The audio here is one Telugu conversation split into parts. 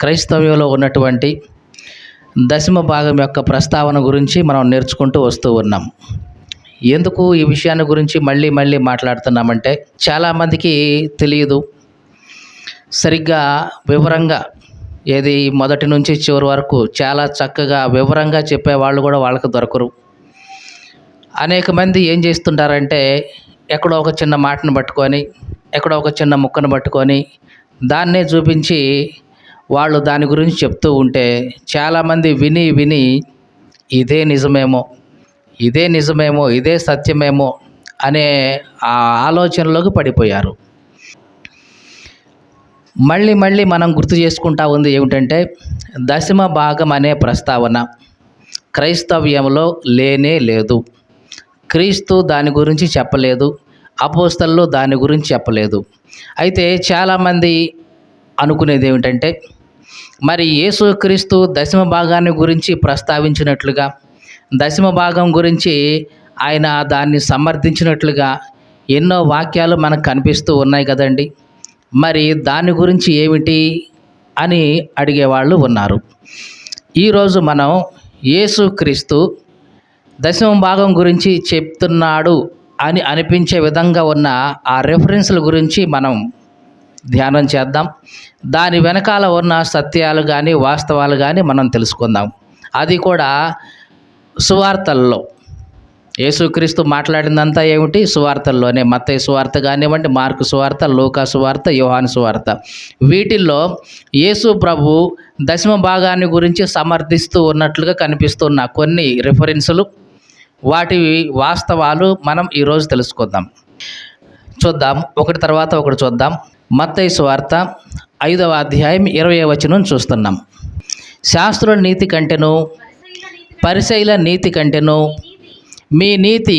క్రైస్తవ్యంలో ఉన్నటువంటి దశమ భాగం యొక్క ప్రస్తావన గురించి మనం నేర్చుకుంటూ వస్తూ ఉన్నాం. ఎందుకు ఈ విషయాన్ని గురించి మళ్ళీ మళ్ళీ మాట్లాడుతున్నామంటే చాలామందికి తెలియదు. సరిగ్గా వివరంగా ఏది మొదటి నుంచి చివరి వరకు చాలా చక్కగా వివరంగా చెప్పేవాళ్ళు కూడా వాళ్ళకి దొరకరు. అనేక మంది ఏం చేస్తుంటారంటే ఎక్కడో ఒక చిన్న మాటను పట్టుకొని ఎక్కడో ఒక చిన్న ముక్కను పట్టుకొని దాన్నే చూపించి వాళ్ళు దాని గురించి చెప్తూ ఉంటే చాలామంది విని విని ఇదే నిజమేమో ఇదే నిజమేమో ఇదే సత్యమేమో అనే ఆ ఆలోచనలోకి పడిపోయారు. మళ్ళీ మళ్ళీ మనం గుర్తు చేసుకుంటా ఉంది ఏమిటంటే దశమ భాగం అనే ప్రస్తావన క్రైస్తవ్యంలో లేనే లేదు. క్రీస్తు దాని గురించి చెప్పలేదు అపోస్తల్లో దాని గురించి చెప్పలేదు. అయితే చాలామంది అనుకునేది ఏమిటంటే మరి యేసుక్రీస్తు దశమ భాగాన్ని గురించి ప్రస్తావించినట్లుగా దశమ భాగం గురించి ఆయన దాన్ని సమర్థించినట్లుగా ఎన్నో వాక్యాలు మనకు కనిపిస్తూ ఉన్నాయి కదండి. మరి దాని గురించి ఏమిటి అని అడిగేవాళ్ళు ఉన్నారు. ఈరోజు మనం యేసుక్రీస్తు దశమ భాగం గురించి చెప్తున్నాడు అని అనిపించే విధంగా ఉన్న ఆ రెఫరెన్స్ల గురించి మనం ధ్యానం చేద్దాం. దాని వెనకాల ఉన్న సత్యాలు కానీ వాస్తవాలు కానీ మనం తెలుసుకుందాం. అది కూడా సువార్తల్లో. యేసుక్రీస్తు మాట్లాడిందంతా ఏమిటి? సువార్తల్లోనే. మత్తయి సువార్త కానివ్వండి మార్కు సువార్త లోకా సువార్త యోహాను సువార్త. వీటిల్లో యేసు ప్రభు దశమ భాగాన్ని గురించి సమర్థిస్తూ ఉన్నట్లుగా కనిపిస్తున్న కొన్ని రిఫరెన్సులు వాటి వాస్తవాలు మనం ఈరోజు తెలుసుకుందాం. చూద్దాం. ఒకటి తర్వాత ఒకటి చూద్దాం. మత్తయి వార్త ఐదవ అధ్యాయం ఇరవై వచనం చూస్తున్నాం. శాస్త్రుల నీతి కంటేనూ పరిశైల నీతి కంటేనూ మీ నీతి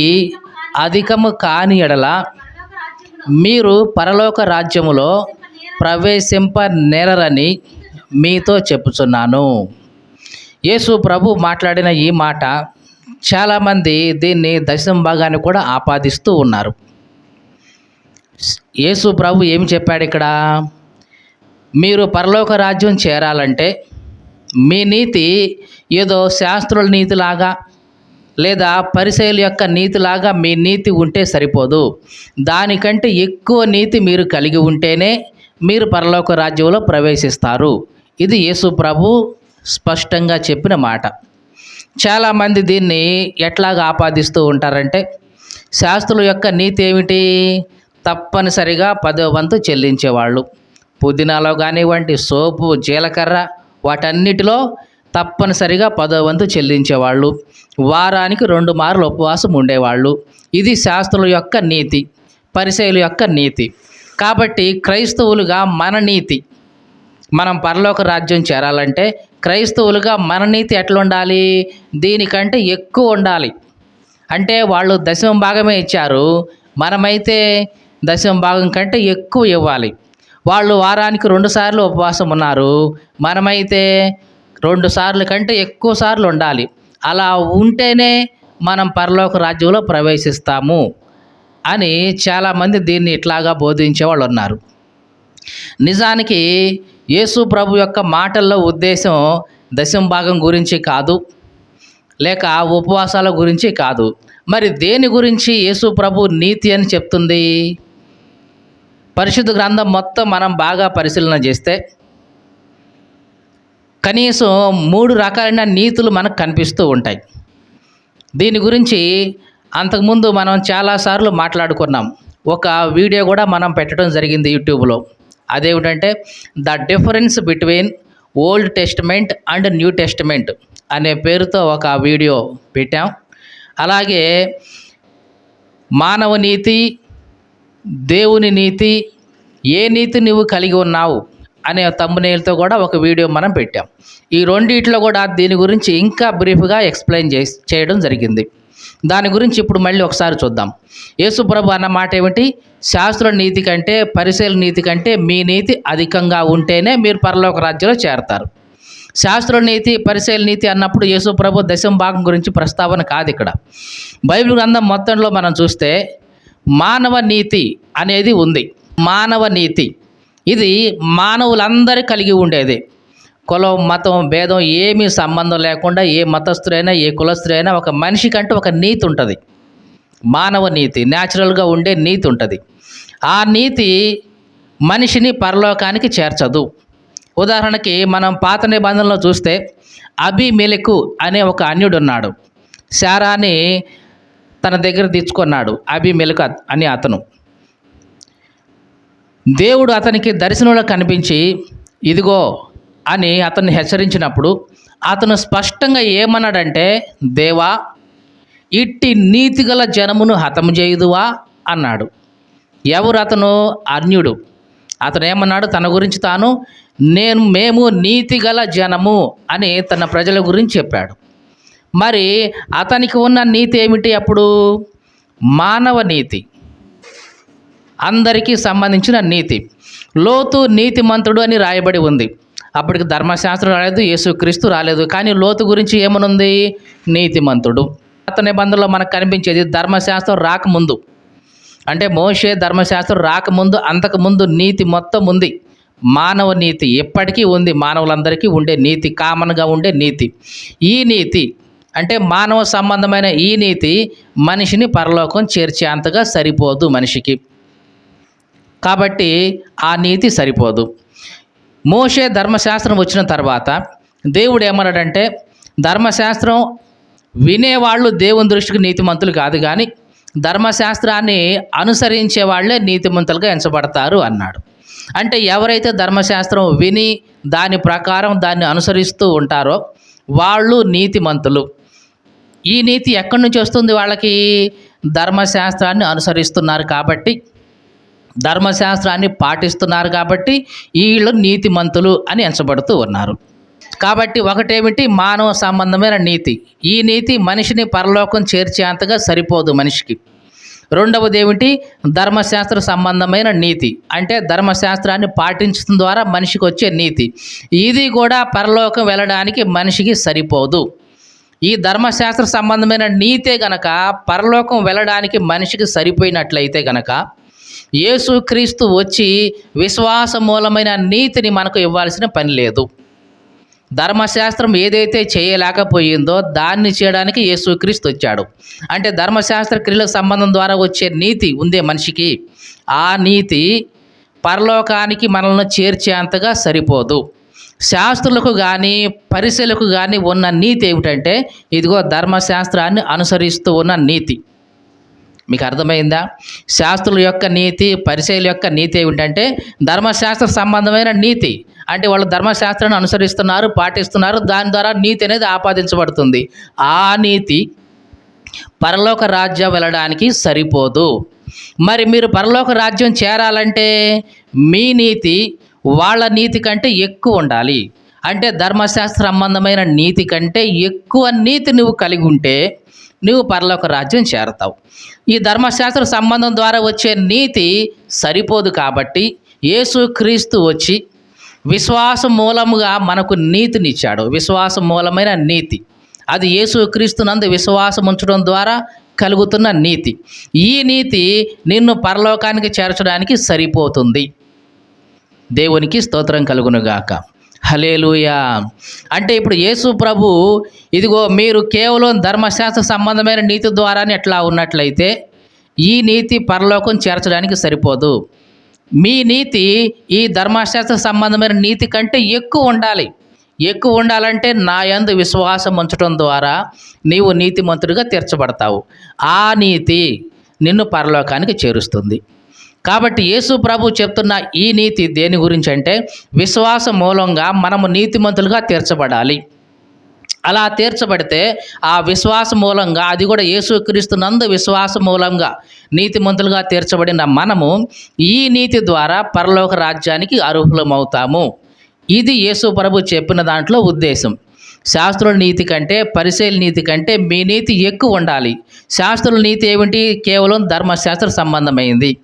అధికము కాని ఎడల మీరు పరలోక రాజ్యములో ప్రవేశింప నేరని మీతో చెప్పుచున్నాను. యేసు ప్రభు మాట్లాడిన ఈ మాట చాలామంది దీన్ని దశం భాగాన్ని కూడా ఆపాదిస్తూ ఉన్నారు. యేసు ప్రభు ఏమి చెప్పాడు ఇక్కడ? మీరు పరలోక రాజ్యం చేరాలంటే మీ నీతి ఏదో శాస్త్రుల నీతిలాగా లేదా పరిశైల యొక్క నీతిలాగా మీ నీతి ఉంటే సరిపోదు. దానికంటే ఎక్కువ నీతి మీరు కలిగి ఉంటేనే మీరు పరలోక రాజ్యంలో ప్రవేశిస్తారు. ఇది యేసు ప్రభు స్పష్టంగా చెప్పిన మాట. చాలామంది దీన్ని ఎట్లాగా ఆపాదిస్తూ ఉంటారంటే శాస్త్రుల యొక్క నీతి ఏమిటి? తప్పనిసరిగా పదో వంతు చెల్లించేవాళ్ళు. పుదీనాలో కానివ్వండి సోపు జీలకర్ర వాటన్నిటిలో తప్పనిసరిగా పదో వంతు చెల్లించేవాళ్ళు. వారానికి రెండు మార్లు ఉపవాసం ఉండేవాళ్ళు. ఇది శాస్త్రుల యొక్క నీతి పరిశైలు యొక్క నీతి. కాబట్టి క్రైస్తవులుగా మన నీతి మనం పరలోక రాజ్యం చేరాలంటే క్రైస్తవులుగా మన నీతి ఎట్లా ఉండాలి దీనికంటే ఎక్కువ ఉండాలి. అంటే వాళ్ళు దశమ భాగమే ఇచ్చారు. మనమైతే దశమ భాగం కంటే ఎక్కువ ఇవ్వాలి. వాళ్ళు వారానికి రెండు సార్లు ఉపవాసం ఉన్నారు. మనమైతే రెండు సార్లు కంటే ఎక్కువ సార్లు ఉండాలి. అలా ఉంటేనే మనం పరలోక రాజ్యంలో ప్రవేశిస్తాము అని చాలామంది దీన్ని ఇట్లాగా బోధించే వాళ్ళు ఉన్నారు. నిజానికి యేసు ప్రభు యొక్క మాటల్లో ఉద్దేశం దశమ భాగం గురించి కాదు లేక ఉపవాసాల గురించి కాదు. మరి దేని గురించి యేసు ప్రభు నీతి అని చెప్తుంది? పరిశుద్ధ గ్రంథం మొత్తం మనం బాగా పరిశీలన చేస్తే కనీసం మూడు రకాలైన నీతులు మనకు కనిపిస్తూ ఉంటాయి. దీని గురించి అంతకుముందు మనం చాలాసార్లు మాట్లాడుకున్నాం. ఒక వీడియో కూడా మనం పెట్టడం జరిగింది యూట్యూబ్లో. అదేమిటంటే the difference between old testament and new testament అనే పేరుతో ఒక వీడియో పెట్టాం. అలాగే మానవ నీతి దేవుని నీతి ఏ నీతి నువ్వు కలిగి ఉన్నావు అనే తమ్మునేలతో కూడా ఒక వీడియో మనం పెట్టాం. ఈ రెండిట్లో కూడా దీని గురించి ఇంకా బ్రీఫ్గా ఎక్స్ప్లెయిన్ చేసి చేయడం జరిగింది. దాని గురించి ఇప్పుడు మళ్ళీ ఒకసారి చూద్దాం. యేసుప్రభు అన్న మాట ఏమిటి? శాస్త్ర నీతి కంటే పరిశీల నీతి కంటే మీ నీతి అధికంగా ఉంటేనే మీరు పరలోక రాజ్యంలో చేరతారు. శాస్త్ర నీతి పరిశీల నీతి అన్నప్పుడు యేసుప్రభు దశం భాగం గురించి ప్రస్తావన కాదు ఇక్కడ. బైబిల్ గ్రంథం మొత్తంలో మనం చూస్తే మానవ నీతి అనేది ఉంది. మానవ నీతి. ఇది మానవులందరూ కలిగి ఉండేది. కులం మతం భేదం ఏమీ సంబంధం లేకుండా ఏ మతస్థుడైనా ఏ కులస్థుడైనా ఒక మనిషికంటూ ఒక నీతి ఉంటుంది. మానవ నీతి న్యాచురల్గా ఉండే నీతి ఉంటుంది. ఆ నీతి మనిషిని పరలోకానికి చేర్చదు. ఉదాహరణకి మనం పాత నిబంధనలో చూస్తే అభిమెలకు అనే ఒక అన్యుడు ఉన్నాడు శారాని తన దగ్గర తెచ్చుకున్నాడు అభిమెలకు అని అతను. దేవుడు అతనికి దర్శనంలో కనిపించి ఇదిగో అని అతన్ని హెచ్చరించినప్పుడు అతను స్పష్టంగా ఏమన్నాడంటే దేవా ఇట్టి నీతిగల జనమును హతము చేయుదువా? అన్నాడు. ఎవరు అతను? అన్యుడు. అతను ఏమన్నాడు? తన గురించి తాను నేను మేము నీతిగల జనము అని తన ప్రజల గురించి చెప్పాడు. మరి అతనికి ఉన్న నీతి ఏమిటి అప్పుడు? మానవ నీతి. అందరికీ సంబంధించిన నీతి. లోతు నీతిమంతుడు అని రాయబడి ఉంది. అప్పటికి ధర్మశాస్త్రం రాలేదు యేసుక్రీస్తు రాలేదు. కానీ లోతు గురించి ఏమనుంది? నీతిమంతుడు. అతని నిబంధనలో మనకు కనిపించేది ధర్మశాస్త్రం రాకముందు. అంటే మోషే ధర్మశాస్త్రం రాకముందు అంతకుముందు నీతి మొత్తం ఉంది. మానవ నీతి ఎప్పటికీ ఉంది. మానవులందరికీ ఉండే నీతి కామన్గా ఉండే నీతి. ఈ నీతి అంటే మానవ సంబంధమైన ఈ నీతి మనిషిని పరలోకం చేర్చే అంతగా సరిపోదు మనిషికి. కాబట్టి ఆ నీతి సరిపోదు. మోషే ధర్మశాస్త్రం వచ్చిన తర్వాత దేవుడు ఏమన్నాడంటే ధర్మశాస్త్రం వినేవాళ్ళు దేవుని దృష్టికి నీతిమంతులు కాదు కానీ ధర్మశాస్త్రాన్ని అనుసరించే వాళ్ళే నీతిమంతులుగా ఎంచబడతారు అన్నాడు. అంటే ఎవరైతే ధర్మశాస్త్రం విని దాని ప్రకారం దాన్ని అనుసరిస్తూ ఉంటారో వాళ్ళు నీతిమంతులు. ఈ నీతి ఎక్కడి నుంచి వస్తుంది వాళ్ళకి? ధర్మశాస్త్రాన్ని అనుసరిస్తున్నారు కాబట్టి ధర్మశాస్త్రాన్ని పాటిస్తున్నారు కాబట్టి వీళ్ళు నీతిమంతులు అని ఎంచబడుతూ ఉన్నారు. కాబట్టి ఒకటేమిటి? మానవ సంబంధమైన నీతి. ఈ నీతి మనిషిని పరలోకం చేర్చేంతగా సరిపోదు మనిషికి. రెండవది ఏమిటి ధర్మశాస్త్ర సంబంధమైన నీతి. అంటే ధర్మశాస్త్రాన్ని పాటించడం ద్వారా మనిషికి వచ్చే నీతి. ఇది కూడా పరలోకం వెళ్ళడానికి మనిషికి సరిపోదు. ఈ ధర్మశాస్త్ర సంబంధమైన నీతే గనక పరలోకం వెళ్ళడానికి మనిషికి సరిపోయినట్లయితే గనక యేసుక్రీస్తు వచ్చి విశ్వాస మూలమైన నీతిని మనకు ఇవ్వాల్సిన పని లేదు. ధర్మశాస్త్రం ఏదైతే చేయలేకపోయిందో దాన్ని చేయడానికి యేసుక్రీస్తు వచ్చాడు. అంటే ధర్మశాస్త్ర క్రియలకు సంబంధం ద్వారా వచ్చే నీతి ఉందే మనిషికి. ఆ నీతి పరలోకానికి మనల్ని చేర్చేంతగా సరిపోదు. శాస్త్రులకు కానీ పరిశీలకు కానీ ఉన్న నీతి ఏమిటంటే ఇదిగో ధర్మశాస్త్రాన్ని అనుసరిస్తూ ఉన్న నీతి. మీకు అర్థమైందా? శాస్త్రుల యొక్క నీతి పరిశీల యొక్క నీతి ఏమిటంటే ధర్మశాస్త్ర సంబంధమైన నీతి. అంటే వాళ్ళు ధర్మశాస్త్రాన్ని అనుసరిస్తున్నారు పాటిస్తున్నారు దాని ద్వారా నీతి అనేది ఆపాదించబడుతుంది. ఆ నీతి పరలోక రాజ్యం వెళ్ళడానికి సరిపోదు. మరి మీరు పరలోక రాజ్యం చేరాలంటే మీ నీతి వాళ్ళ నీతి కంటే ఎక్కువ ఉండాలి. అంటే ధర్మశాస్త్ర సంబంధమైన నీతి కంటే ఎక్కువ నీతి నువ్వు కలిగి ఉంటే నువ్వు పరలోక రాజ్యం చేరతావు. ఈ ధర్మశాస్త్ర సంబంధం ద్వారా వచ్చే నీతి సరిపోదు కాబట్టి యేసుక్రీస్తు వచ్చి విశ్వాస మూలముగా మనకు నీతినిచ్చాడు. విశ్వాస మూలమైన నీతి. అది యేసు క్రీస్తునందు విశ్వాసం ఉంచడం ద్వారా కలుగుతున్న నీతి. ఈ నీతి నిన్ను పరలోకానికి చేర్చడానికి సరిపోతుంది. దేవునికి స్తోత్రం కలుగునుగాక. హలేలుయా అంటే ఇప్పుడు యేసు ప్రభు ఇదిగో మీరు కేవలం ధర్మశాస్త్ర సంబంధమైన నీతి ద్వారానే ఎట్లా ఉన్నట్లయితే ఈ నీతి పరలోకం చేర్చడానికి సరిపోదు. మీ నీతి ఈ ధర్మశాస్త్ర సంబంధమైన నీతి కంటే ఎక్కువ ఉండాలి. ఎక్కువ ఉండాలంటే నా యందు విశ్వాసం ఉంచడం ద్వారా నీవు నీతిమంతుడిగా తీర్చబడతావు. ఆ నీతి నిన్ను పరలోకానికి చేరుస్తుంది. కాబట్టి యేసు ప్రభు చెప్తున్న ఈ నీతి దేని గురించి అంటే విశ్వాస మూలంగా మనము నీతిమంతులుగా తీర్చబడాలి. అలా తీర్చబడితే ఆ విశ్వాస మూలంగా అది కూడా యేసుక్రీస్తునందు విశ్వాస మూలంగా నీతిమంతులుగా తీర్చబడిన మనము ఈ నీతి ద్వారా పరలోక రాజ్యానికి అర్హులమవుతాము. ఇది యేసు ప్రభు చెప్పిన దాంట్లో ఉద్దేశం. శాస్త్రుల నీతి కంటే పరిశీల నీతి కంటే మీ నీతి ఎక్కువ ఉండాలి. శాస్త్రుల నీతి ఏమిటి? కేవలం ధర్మశాస్త్ర సంబంధమైంది.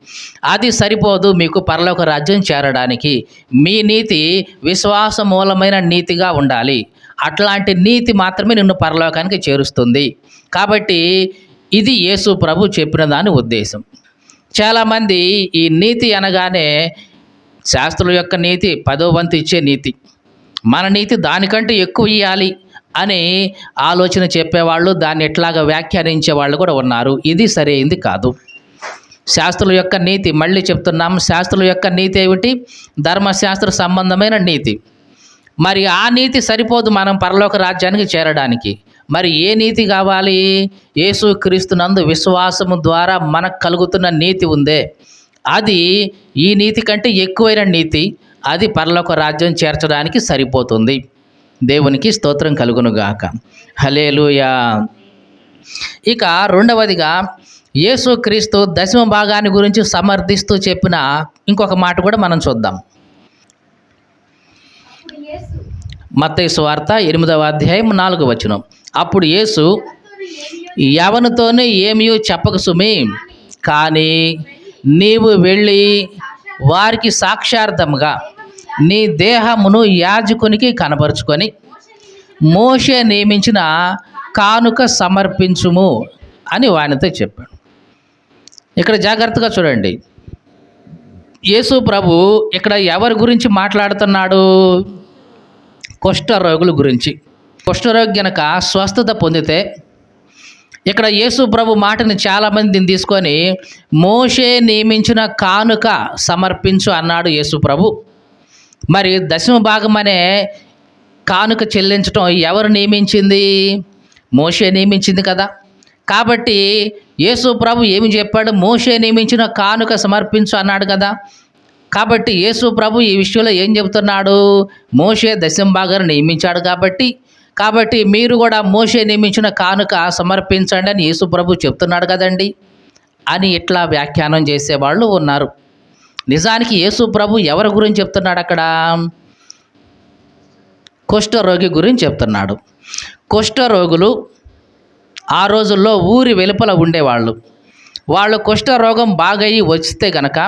అది సరిపోదు మీకు పరలోక రాజ్యం చేరడానికి. మీ నీతి విశ్వాస మూలమైన నీతిగా ఉండాలి. అట్లాంటి నీతి మాత్రమే నిన్ను పరలోకానికి చేరుస్తుంది. కాబట్టి ఇది యేసు ప్రభు చెప్పిన దాని ఉద్దేశం. చాలామంది ఈ నీతి అనగానే శాస్త్రుల యొక్క నీతి పదో వంతు ఇచ్చే నీతి. మన నీతి దానికంటే ఎక్కువ ఇవ్వాలి అని ఆలోచన చెప్పేవాళ్ళు దాన్ని ఎట్లాగా వ్యాఖ్యానించే వాళ్ళు కూడా ఉన్నారు. ఇది సరైంది కాదు. శాస్త్రుల యొక్క నీతి మళ్ళీ చెప్తున్నాం శాస్త్రుల యొక్క నీతి ఏమిటి? ధర్మశాస్త్ర సంబంధమైన నీతి. మరి ఆ నీతి సరిపోదు మనం పరలోక రాజ్యానికి చేరడానికి. మరి ఏ నీతి కావాలి? యేసు క్రీస్తునందు విశ్వాసము ద్వారా మనకు కలుగుతున్న నీతి ఉందే. అది ఈ నీతి కంటే ఎక్కువైన నీతి. అది పరలోక రాజ్యం చేర్చడానికి సరిపోతుంది. దేవునికి స్తోత్రం కలుగునుగాక. హలేలుయా ఇక రెండవదిగా యేసుక్రీస్తు దశమ భాగాన్ని గురించి సమర్థిస్తూ చెప్పిన ఇంకొక మాట కూడా మనం చూద్దాం. మత్తయ్య వార్త ఎనిమిదవ అధ్యాయం నాలుగు వచనం. అప్పుడు యేసు యవనతోనే ఏమీ ఏమీ చెప్పక సుమి కానీ నీవు వెళ్ళి వారికి సాక్షార్థముగా నీ దేహమును యాజకునికి కనపరుచుకొని మోషే నియమించిన కానుక సమర్పించుము అని వానితో చెప్పాడు. ఇక్కడ జాగ్రత్తగా చూడండి. యేసు ప్రభు ఇక్కడ ఎవరి గురించి మాట్లాడుతున్నాడు? కుష్ఠరోగుల గురించి. కుష్ఠరోగి గనక స్వస్థత పొందితే ఇక్కడ యేసు ప్రభు మాటని చాలామందిని తీసుకొని మోషే నియమించిన కానుక సమర్పించు అన్నాడు యేసు ప్రభు. మరి దశమ భాగం అనే కానుక చెల్లించటం ఎవరు నియమించింది? మోషే నియమించింది కదా. కాబట్టి యేసు ప్రభు ఏమి చెప్పాడు? మోషే నియమించిన కానుక సమర్పించు అన్నాడు కదా. కాబట్టి యేసు ప్రభు ఈ విషయంలో ఏం చెబుతున్నాడు? మోషే దశమ నియమించాడు కాబట్టి కాబట్టి మీరు కూడా మోషే నియమించిన కానుక సమర్పించండి అని యేసు ప్రభు చెప్తున్నాడు కదండి అని ఇట్లా వ్యాఖ్యానం చేసేవాళ్ళు ఉన్నారు. నిజానికి యేసు ప్రభు ఎవరి గురించి చెప్తున్నాడు అక్కడ? కుష్ఠరోగి గురించి చెప్తున్నాడు. కుష్ఠరోగులు ఆ రోజుల్లో ఊరి వెలుపల ఉండేవాళ్ళు. వాళ్ళు కుష్ఠరోగం బాగయ్యి వస్తే గనక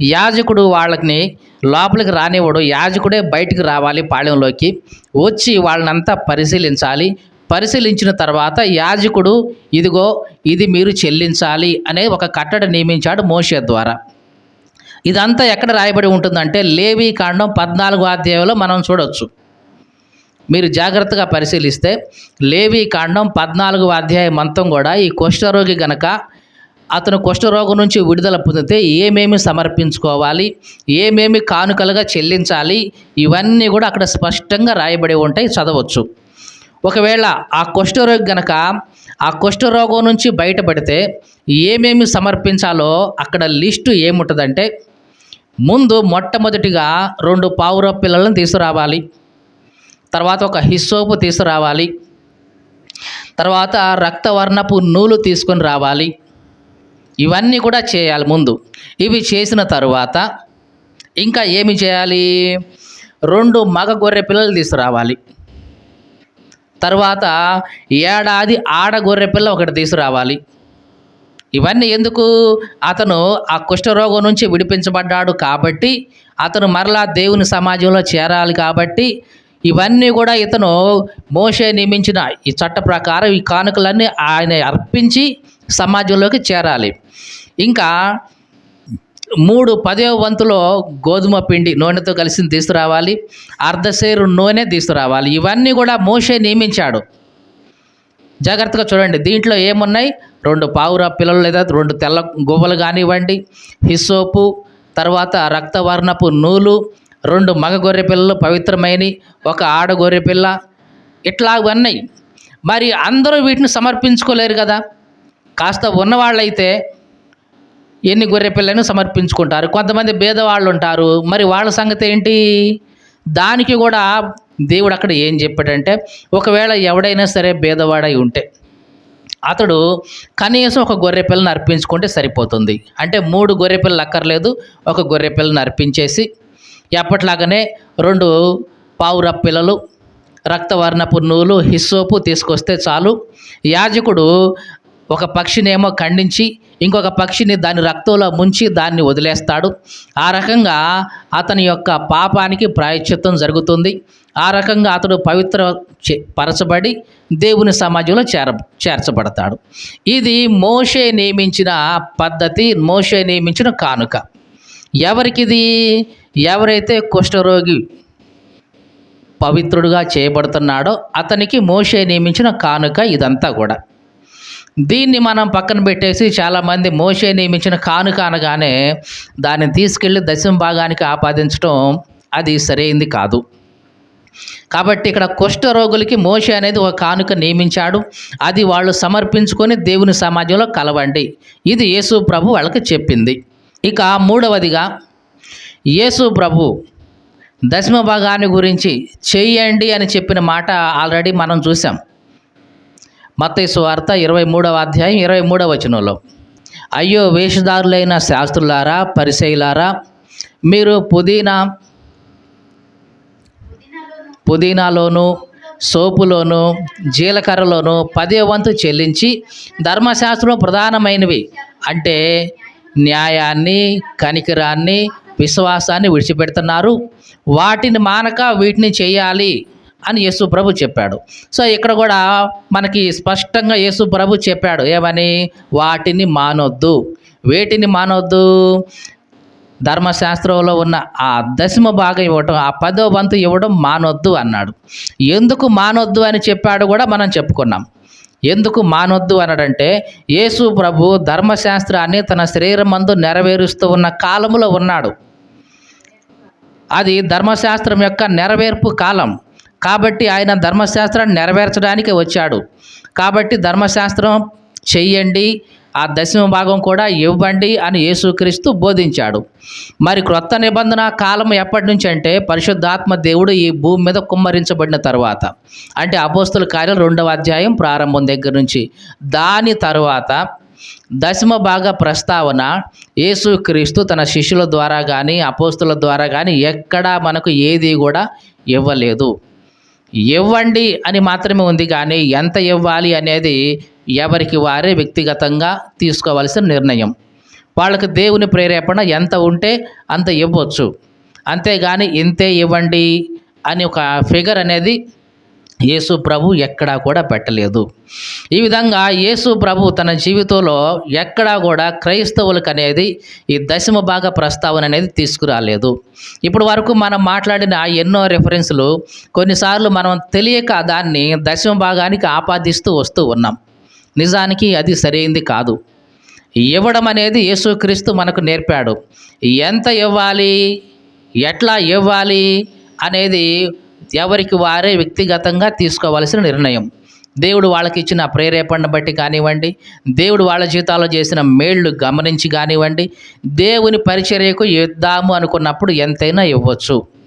యాజకుడు వాళ్ళని లోపలికి రానివ్వడు. యాజకుడే బయటికి రావాలి పాళెంలోకి. వచ్చి వాళ్ళనంతా పరిశీలించాలి. పరిశీలించిన తర్వాత యాజకుడు ఇదిగో ఇది మీరు చెల్లించాలి అనే ఒక కట్టడ నియమించాడు మోషే ద్వారా. ఇదంతా ఎక్కడ రాయబడి ఉంటుందంటే లేవి కాండం పద్నాలుగు అధ్యాయంలో మనం చూడవచ్చు మీరు జాగ్రత్తగా పరిశీలిస్తే లేవి కాండం పద్నాలుగు అధ్యాయం అంతం కూడా ఈ కుష్ఠరోగి గనక అతను కుష్ఠరోగం నుంచి విడుదల పొందితే ఏమేమి సమర్పించుకోవాలి ఏమేమి కానుకలుగా చెల్లించాలి ఇవన్నీ కూడా అక్కడ స్పష్టంగా రాయబడి ఉంటాయి చదవచ్చు. ఒకవేళ ఆ కుష్ఠరోగి గనక ఆ కుష్ఠరోగం నుంచి బయటపడితే ఏమేమి సమర్పించాలో అక్కడ లిస్టు ఏముంటుందంటే ముందు మొట్టమొదటిగా రెండు పావుర పిల్లలను తీసుకురావాలి తర్వాత ఒక హిస్సోపు తీసుకురావాలి తర్వాత రక్తవర్ణపు నూలు తీసుకొని రావాలి ఇవన్నీ కూడా చేయాలి ముందు. ఇవి చేసిన తరువాత ఇంకా ఏమి చేయాలి? రెండు మగ గొర్రె పిల్లలు తీసుకురావాలి. తర్వాత ఏడాది ఆడ గొర్రె పిల్ల ఒకటి తీసుకురావాలి. ఇవన్నీ ఎందుకు? అతను ఆ కుష్ఠరోగం నుంచి విడిపించబడ్డాడు కాబట్టి అతను మరలా దేవుని సమాజంలో చేరాలి కాబట్టి ఇవన్నీ కూడా ఇతను మోసే నియమించిన ఈ చట్ట ప్రకారం ఈ కానుకలన్నీ ఆయన అర్పించి సమాజంలోకి చేరాలి. ఇంకా మూడు పదో వంతులో గోధుమ పిండి నూనెతో కలిసి తీసుకురావాలి. అర్ధసేరు నూనె తీసుకురావాలి. ఇవన్నీ కూడా మోషే నియమించాడు. జాగ్రత్తగా చూడండి. దీంట్లో ఏమున్నాయి? రెండు పావుర పిల్లలు లేదా రెండు తెల్ల గువ్వలు కానివ్వండి హిస్సోపు తర్వాత రక్తవర్ణపు నూలు రెండు మగ గొర్రె పిల్లలు పవిత్రమైనవి ఒక ఆడ గొర్రె పిల్ల. ఇట్లా ఉన్నాయి మరి అందరూ వీటిని సమర్పించుకోలేరు కదా. కాస్త ఉన్నవాళ్ళైతే ఎన్ని గొర్రె పిల్లను సమర్పించుకుంటారు? కొంతమంది భేదవాళ్ళు ఉంటారు మరి వాళ్ళ సంగతి ఏంటి? దానికి కూడా దేవుడు అక్కడ ఏం చెప్పాడంటే ఒకవేళ ఎవడైనా సరే భేదవాడై ఉంటే అతడు కనీసం ఒక గొర్రె పిల్లని అర్పించుకుంటే సరిపోతుంది. అంటే మూడు గొర్రె పిల్లలు అక్కర్లేదు ఒక గొర్రె పిల్లని అర్పించేసి ఎప్పట్లాగానే రెండు పావుర పిల్లలు రక్తవర్ణపు నూలు హిస్సోపు తీసుకొస్తే చాలు. యాజకుడు ఒక పక్షినేమో ఖండించి ఇంకొక పక్షిని దాని రక్తంలో ముంచి దాన్ని వదిలేస్తాడు. ఆ రకంగా అతని యొక్క పాపానికి ప్రాయశ్చిత్తం జరుగుతుంది. ఆ రకంగా అతడు పవిత్ర చే- పరచబడి దేవుని సమాజంలో చేర చేర్చబడతాడు. ఇది మోషే నియమించిన పద్ధతి మోషే నియమించిన కానుక. ఎవరికిది? ఎవరైతే కుష్ఠరోగి పవిత్రుడుగా చేయబడుతున్నాడో అతనికి మోషే నియమించిన కానుక ఇదంతా కూడా. దీన్ని మనం పక్కన పెట్టేసి చాలామంది మోసే నియమించిన కానుక అనగానే దాన్ని తీసుకెళ్ళి దశమ భాగానికి ఆపాదించడం అది సరైంది కాదు. కాబట్టి ఇక్కడ కుష్ఠరోగులకి మోషే అనేది ఒక కానుక నియమించాడు. అది వాళ్ళు సమర్పించుకొని దేవుని సమాజంలో కలవండి. ఇది యేసు ప్రభు వాళ్ళకి చెప్పింది. ఇక మూడవదిగా యేసు ప్రభు దశమ భాగాన్ని గురించి చెయ్యండి అని చెప్పిన మాట ఆల్రెడీ మనం చూసాం. మత్తైసు వార్త ఇరవై మూడవ అధ్యాయం ఇరవై మూడవ వచనంలో. అయ్యో వేషధారులైన శాస్త్రులారా పరిశైలారా మీరు పుదీనా పుదీనాలోను సోపులోను జీలకర్రలోను పదే వంతు చెల్లించి ధర్మశాస్త్రం ప్రధానమైనవి అంటే న్యాయాన్ని కనికరాన్ని విశ్వాసాన్ని విడిచిపెడుతున్నారు. వాటిని మానక వీటిని చేయాలి. అని యేసు ప్రభు చెప్పాడు. సో ఇక్కడ కూడా మనకి స్పష్టంగా యేసు ప్రభు చెప్పాడు. ఏమని? వాటిని మానొద్దు. వేటిని మానొద్దు? ధర్మశాస్త్రంలో ఉన్న ఆ దశమ భాగం ఇవ్వటం ఆ పదో వంతు ఇవ్వడం మానొద్దు అన్నాడు. ఎందుకు మానొద్దు అని చెప్పాడు కూడా మనం చెప్పుకున్నాం. ఎందుకు మానొద్దు అనడంటే యేసు ప్రభు ధర్మశాస్త్రాన్ని తన శరీరం మందు నెరవేరుస్తూ ఉన్న కాలములో ఉన్నాడు. అది ధర్మశాస్త్రం యొక్క నెరవేర్పు కాలం. కాబట్టి ఆయన ధర్మశాస్త్రాన్ని నెరవేర్చడానికి వచ్చాడు. కాబట్టి ధర్మశాస్త్రం చెయ్యండి ఆ దశమ భాగం కూడా ఇవ్వండి అని యేసుక్రీస్తు బోధించాడు. మరి క్రొత్త నిబంధన కాలం ఎప్పటి నుంచి అంటే పరిశుద్ధాత్మ దేవుడు ఈ భూమి మీద కుమ్మరించబడిన తర్వాత. అంటే అపోస్తుల కార్యాలు రెండవ అధ్యాయం ప్రారంభం దగ్గర నుంచి. దాని తర్వాత దశమ భాగ ప్రస్తావన యేసుక్రీస్తు తన శిష్యుల ద్వారా కానీ అపోస్తుల ద్వారా కానీ ఎక్కడా మనకు ఏది కూడా ఇవ్వలేదు. ఇవ్వండి అని మాత్రమే ఉంది కానీ ఎంత ఇవ్వాలి అనేది ఎవరికి వారే వ్యక్తిగతంగా తీసుకోవాల్సిన నిర్ణయం. వాళ్ళకి దేవుని ప్రేరేపణ ఎంత ఉంటే అంత ఇవ్వచ్చు. అంతేగాని ఇంతే ఇవ్వండి అని ఒక ఫిగర్ అనేది యేసు ప్రభు ఎక్కడా కూడా పెట్టలేదు. ఈ విధంగా యేసు ప్రభు తన జీవితంలో ఎక్కడా కూడా క్రైస్తవులకు అనేది ఈ దశమ భాగ ప్రస్తావన అనేది తీసుకురాలేదు. ఇప్పుడు వరకు మనం మాట్లాడిన ఎన్నో రెఫరెన్స్లు కొన్నిసార్లు మనం తెలియక దాన్ని దశమ భాగానికి ఆపాదిస్తూ వస్తూ ఉన్నాం. నిజానికి అది సరైంది కాదు. ఇవ్వడం అనేది యేసుక్రీస్తు మనకు నేర్పాడు. ఎంత ఇవ్వాలి? ఎట్లా ఇవ్వాలి? అనేది ఎవరికి వారే వ్యక్తిగతంగా తీసుకోవాల్సిన నిర్ణయం. దేవుడు వాళ్ళకి ఇచ్చిన ప్రేరేపణ బట్టి కానివ్వండి దేవుడు వాళ్ళ జీవితాల్లో చేసిన మేళ్ళు గమనించి కానివ్వండి దేవుని పరిచర్యకు ఇద్దాము అనుకున్నప్పుడు ఎంతైనా ఇవ్వచ్చు.